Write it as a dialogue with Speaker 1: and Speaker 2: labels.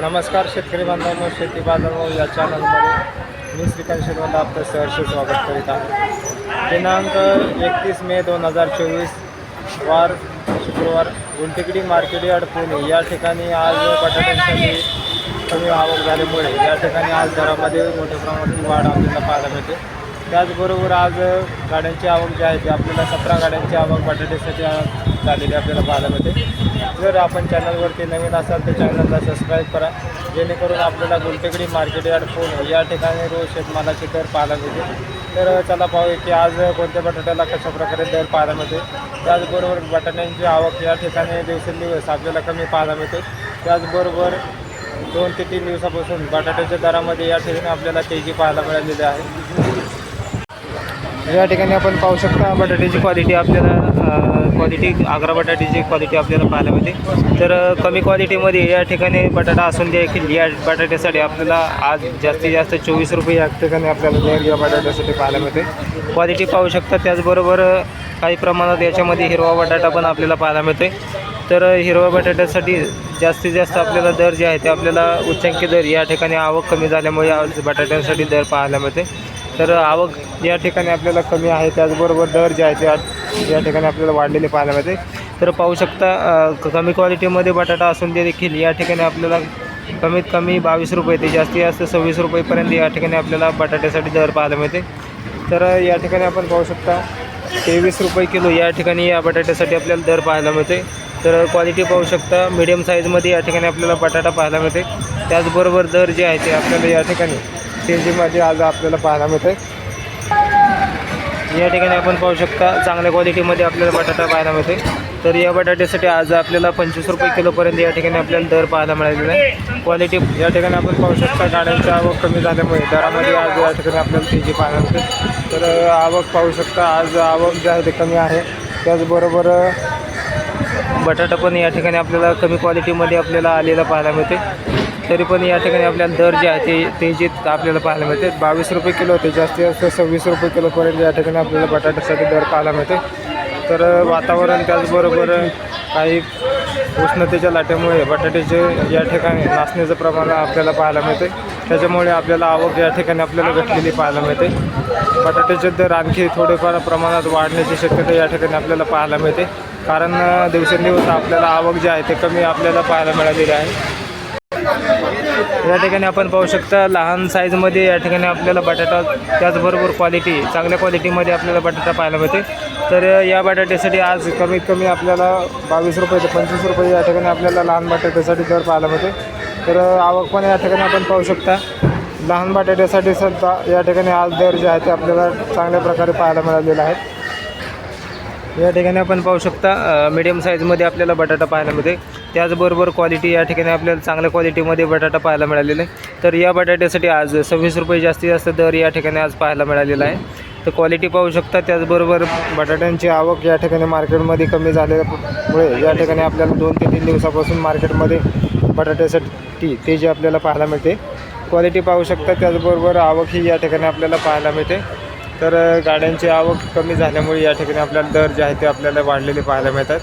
Speaker 1: नमस्कार शेतकरी बांधवांनो शेती बांधवांनो या चॅनलमध्ये मी श्रीकांत शेतवंत आपलं सहर्ष स्वागत करीत आहे. दिनांक एकतीस मे दोन हजार चोवीस वार शुक्रवार गुंटेकडी मार्केट यार्ड पुणे. या ठिकाणी आज बटाट्यांसाठी कमी आवक झाल्यामुळे या ठिकाणी आज दरामध्ये मोठ्या प्रमाणात वाढ आपल्याला पाहायला मिळते. त्याचबरोबर आज गाड्यांची आवक जी आहे ती आपल्याला सतरा गाड्यांची आवक बटाट्यासाठी झालेली आपल्याला पाहायला मिळते. जर आपण चॅनलवरती नवीन असाल तर चॅनलला सबस्क्राईब करा. जेणेकरून आपल्याला गुलटेकडी मार्केट यार्ड फोन या ठिकाणी रोज शेतमालाचे दर पाहायला मिळते तर चला पाहूया की आज कोणत्या बटाट्याला कशा प्रकारे दर पाहायला मिळते. त्याचबरोबर बटाट्यांची आवक या ठिकाणी दिवसेंदिवस आपल्याला कमी पाहायला मिळते. त्याचबरोबर दोन ते तीन दिवसापासून बटाट्याच्या दरामध्ये या ठिकाणी आपल्याला तेजी पाहायला मिळालेली आहे. या ठिकाणी आपण पाहू शकता बटाट्याची क्वालिटी आपल्याला क्वालिटी आग्रा बटाट्याची क्वालिटी आपल्याला पाहायला मिळते. तर कमी क्वालिटीमध्ये या ठिकाणी बटाटा असून देखील या बटाट्यासाठी आपल्याला आज जास्तीत जास्त चोवीस रुपये या ठिकाणी आपल्याला दर या बटाट्यासाठी पाहायला मिळते. क्वालिटी पाहू शकता त्याचबरोबर काही प्रमाणात याच्यामध्ये हिरवा बटाटा पण आपल्याला पाहायला मिळते तर हिरव्या हिरवा बटाट्यासाठी जास्तीत जास्त आपल्याला दर जे आहे ते आपल्याला उच्चांकी दर या ठिकाणी आवक कमी झाल्यामुळे बटाट्यासाठी बटाट्यांसाठी दर पाहायला मिळते तर आवक या ठिकाणी आपल्याला कमी आहे. त्याचबरोबर दर जे आहे ते आज या ठिकाणी आपल्याला वाढलेले पाहायला मिळते. तर पाहू शकता कमी क्वालिटीमध्ये बटाटा असून ते देखील या ठिकाणी आपल्याला कमीत कमी बावीस रुपये ते जास्तीत जास्त सव्वीस रुपयेपर्यंत या ठिकाणी आपल्याला बटाट्यासाठी दर पाहायला मिळते. तर या ठिकाणी आपण पाहू शकता तेवीस रुपये किलो या ठिकाणी या बटाट्यासाठी आपल्याला दर पाहायला मिळते. तर क्वालिटी पाहू शकता मीडियम साईजमध्ये या ठिकाणी आपल्याला बटाटा पाहायला मिळते. त्याचबरोबर दर जे आहे ते आपल्याला या ठिकाणी तेजीमध्ये आज आपल्याला पाहायला मिळते या ठिकाणी आपण पाहू शकता चांगल्या क्वालिटीमध्ये आपल्याला बटाटा पाहायला मिळते तर या बटाट्यासाठी आज आपल्याला पंचवीस रुपये किलोपर्यंत या ठिकाणी आपल्याला दर पाहायला मिळालेला आहे. क्वालिटी या ठिकाणी आपण पाहू शकता गाड्यांची आवक कमी झाल्यामुळे दरामध्ये आज या ठिकाणी आपल्याला तेजी पाहायला मिळते. तर आवक पाहू शकता आज आवक जी आहे ते कमी आहे. त्याचबरोबर बटाटा पण या ठिकाणी आपल्याला कमी क्वालिटीमध्ये आपल्याला आलेला पाहायला मिळते. तरी पण या ठिकाणी आपल्याला दर जे आहे ते तेजीत आपल्याला पाहायला मिळते. बावीस रुपये किलो होते जास्तीत जास्त सव्वीस रुपये किलोपर्यंत या ठिकाणी आपल्याला बटाट्यासाठी दर पाहायला मिळते. तर वातावरण त्याचबरोबर काही उष्णतेच्या लाटेमुळे बटाट्याचे या ठिकाणी नाचण्याचं प्रमाण आपल्याला पाहायला मिळते. त्याच्यामुळे आपल्याला आवक या ठिकाणी आपल्याला घटलेली पाहायला मिळते. बटाट्याचे दर आणखी थोडेफार प्रमाणात वाढण्याची शक्यता या ठिकाणी आपल्याला पाहायला मिळते. कारण दिवसेंदिवस आपल्याला आवक जी आहे ते कमी आपल्याला पाहायला मिळालेली आहे. या ठिकाणी आपण पाहू शकता लहान साईजमध्ये या ठिकाणी आपल्याला बटाटा त्याचबरोबर क्वालिटी चांगल्या क्वालिटीमध्ये आपल्याला बटाटा पाहायला मिळते. तर या बटाट्यासाठी आज कमीत कमी आपल्याला बावीस रुपये ते पंचवीस रुपये या ठिकाणी आपल्याला लहान बटाट्यासाठी दर पाहायला मिळते. तर आवक पण या ठिकाणी आपण पाहू शकता. लहान बटाट्यासाठी सुद्धा या ठिकाणी आज दर जे आहे ते आपल्याला चांगल्या प्रकारे पाहायला मिळालेले आहेत. या ठिकाणी आपण पाहू शकता मिडियम साईजमध्ये आपल्याला बटाटा पाहायला मिळते त्याचबरोबर क्वालिटी या ठिकाणी आपल्याला चांगल्या क्वालिटीमध्ये बटाटा पाहायला मिळालेला आहे. तर या बटाट्यासाठी आज सव्वीस रुपये जास्तीत जास्त दर या ठिकाणी आज पाहायला मिळालेला आहे. तर क्वालिटी पाहू शकता त्याचबरोबर बटाट्यांची आवक या ठिकाणी मार्केटमध्ये कमी झाल्यामुळे या ठिकाणी आपल्याला दोन ते तीन दिवसापासून मार्केटमध्ये बटाट्यासाठी ते जे आपल्याला पाहायला मिळते क्वालिटी पाहू शकता त्याचबरोबर आवक ही या ठिकाणी आपल्याला पाहायला मिळते. तर गाड्यांची आवक कमी झाल्यामुळे या ठिकाणी आपल्याला दर जे आहे ते आपल्याला वाढलेले पाहायला मिळतात.